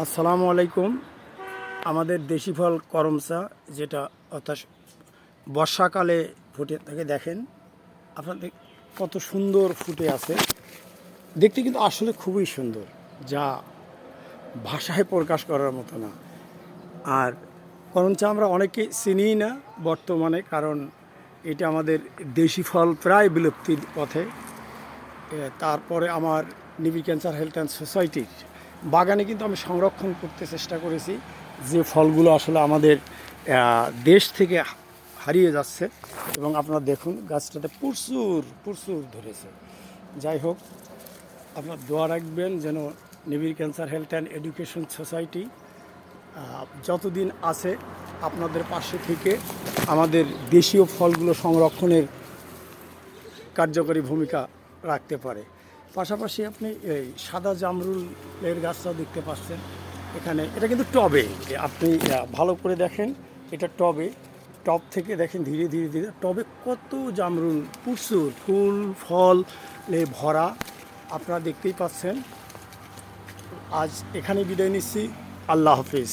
আসসালামু আলাইকুম। আমাদের দেশি ফল করমচা, যেটা অর্থাৎ বর্ষাকালে ফুটে থাকে, দেখেন। আপনাদের কত সুন্দর ফুটে আছে। দেখতে কিন্তু আসলে খুবই সুন্দর, যা ভাষায় প্রকাশ করার মতো না। আর করমচা আমরা অনেকে চিনিই না বর্তমানে, কারণ এটা আমাদের দেশি ফল প্রায় বিলুপ্তির পথে। তারপরে আমার নিবি ক্যান্সার হেলথ অ্যান্ড সোসাইটির বাগানে কিন্তু আমি সংরক্ষণ করতে চেষ্টা করেছি যে ফলগুলো আসলে আমাদের দেশ থেকে হারিয়ে যাচ্ছে। এবং আপনারা দেখুন, গাছটাতে প্রচুর প্রচুর ধরেছে। যাই হোক, আপনার দোয়া রাখবেন যেন Nibir cancer health and education society যতদিন আছে আপনাদের পাশে থেকে আমাদের দেশীয় ফলগুলো সংরক্ষণের কার্যকরী ভূমিকা রাখতে পারে। পাশাপাশি আপনি এই সাদা জামরুলের গাছটাও দেখতে পাচ্ছেন। এখানে এটা কিন্তু টবে। আপনি ভালো করে দেখেন, এটা টবে। টব থেকে দেখেন ধীরে ধীরে ধীরে। টবে কত জামরুল, প্রচুর ফুল, ফল, এ ভরা। আপনারা দেখতেই পাচ্ছেন। আজ এখানে বিদায় নিচ্ছি। আল্লাহ হাফিজ।